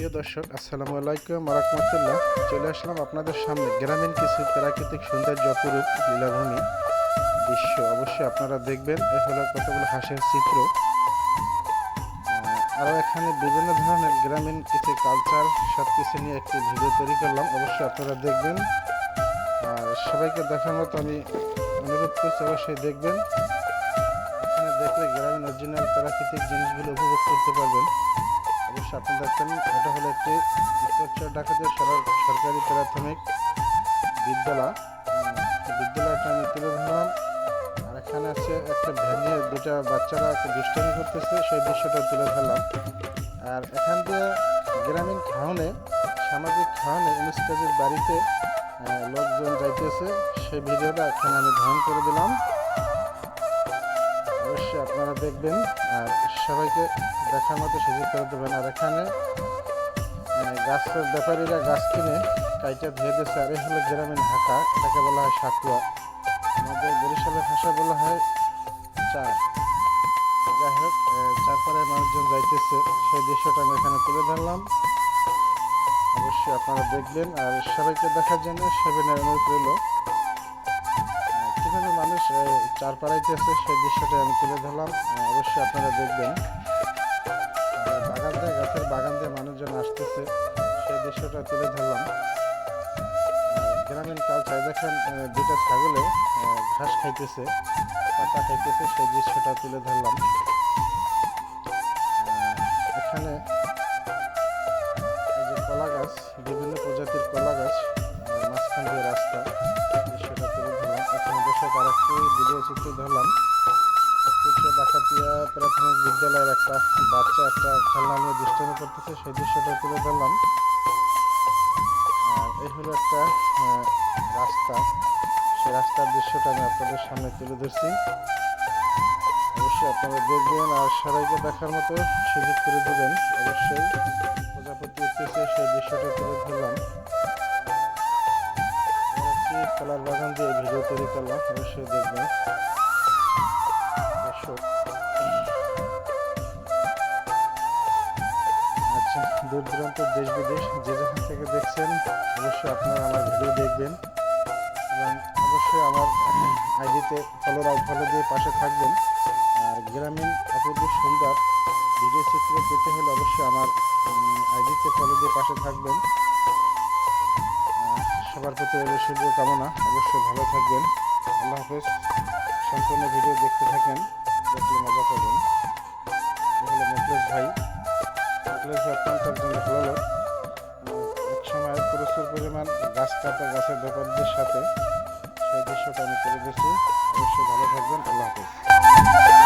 প্রিয় দর্শক, আসসালামু আলাইকুম রহমতুল্লাহ। চলে আসলাম আপনাদের সামনে। গ্রামীণ কিছু প্রাকৃতিক সৌন্দর্য অপরূপ লীলাভূমি দৃশ্য। অবশ্যই আপনারা দেখবেন। এ হলো কতগুলো হাঁসের চিত্র। আরও এখানে বিভিন্ন ধরনের গ্রামীণ কিছু কালচার সব কিছু নিয়ে একটি ভিডিও তৈরি করলাম। অবশ্যই আপনারা দেখবেন। আর সবাইকে দেখার মতো আমি অনুরোধ করছি, অবশ্যই দেখবেন। এখানে দেখলে গ্রামীণ অরিজিনাল প্রাকৃতিক জিনিসগুলো উপভোগ করতে পারবেন। অবশ্যই আপনারা দেখছেন এটা হলো একটি উত্তর ঢাকাতে সরকারি প্রাথমিক বিদ্যালয়। বিদ্যালয়টা আমি তুলে ধরলাম আর এখানে আছে একটা ভ্যান দুটা বাচ্চারা দুষ্টামি করতেছে, সেই দৃশ্যটা তুলে ধরলাম। আর এখান দিয়ে গ্রামীণ খাওয়ানে সামাজিক খাওয়ানে ইনস্টাজের বাড়িতে লোকজন যাইতেছে, সেই ভিডিওটা এখানে আমি ধারণ করে দিলাম। অবশ্যই আপনারা দেখবেন। আর সবাইকে দেখার মতো সুযোগ করে দেবেন। আর এখানে গাছের ব্যাপারীরা গাছ কিনে কাইটা ধুয়ে দিচ্ছে আর এই হলো গ্রামীণ হাঁকা এটাকে বলা হয় সাকুয়া আমাদের বরিশালের ভাষা বলা হয় চার যাই হোক চারপাড়ায় মানুষজন যাইতেছে। সেই দৃশ্যটা আমি এখানে তুলে ধরলাম। অবশ্যই আপনারা দেখবেন। আর সবাইকে দেখার জন্য সেভেনের অনুরোধ রইল। কীভাবে মানুষ চার পাড়াইতে আছে, সেই দৃশ্যটা আমি তুলে ধরলাম। অবশ্যই আপনারা দেখবেন। বাগান দিয়ে, গাছের বাগান দিয়ে মানুষজন আসতেছে, সেই দৃশ্যটা তুলে ধরলাম। গ্রামীণ কালচার, দেখেন দুটো ছাগলে ঘাস খাইতেছে, পাতা খাইতেছে, সেই দৃশ্যটা তুলে ধরলাম। এখানে একটি ভিডিও চিত্র ধরলাম। ডাকাতিয়া প্রাথমিক বিদ্যালয়ের একটা বাচ্চা একটা খেলনা নিয়ে দুষ্টামি করতেছে, সেই দৃশ্যটা তুলে ধরলাম। আর এই হলো একটা রাস্তা। সেই রাস্তার দৃশ্যটা আমি আপনাদের সামনে তুলে ধরছি। অবশ্যই আপনারা দেখবেন আর সবাইকে দেখার মতো সুযোগ করে দেবেন। অবশ্যই প্রজাপতি উঠতেছে, সেই দৃশ্যটা তুলে ধরলাম। কলার বাগান দিয়ে ভিডিও তৈরি করলাম, অবশ্যই দেখবেন। আচ্ছা দূর দূরান্ত দেশ বিদেশ যে যেখান থেকে দেখছেন, অবশ্যই আপনারা আমার ভিডিও দেখবেন। এবং অবশ্যই আমার আইডিতে ফলো ফলো দিয়ে পাশে থাকবেন। আর গ্রামীণ অপূর্ব সুন্দর ভিডিও চিত্র পেতে হলে অবশ্যই আমার আইডিতে ফলো দিয়ে পাশে থাকবেন। সবার প্রতি রইল শুভ কামনা। অবশ্যই ভালো থাকবেন। আল্লাহ হাফেজ। সম্পূর্ণ ভিডিও দেখতে থাকেন। দেখলে মজা পাবেন। এ হলো মুখলেশ ভাই। মুখলেশ ভাই অত্যন্ত একজন ভালো এক সময় প্রচুর পরিমাণ গাছ কাটা, গাছের ব্যাপারীদের সাথে সেই দৃশ্যটা আমি তুলে দিচ্ছি অবশ্যই ভালো থাকবেন। আল্লাহ হাফেজ।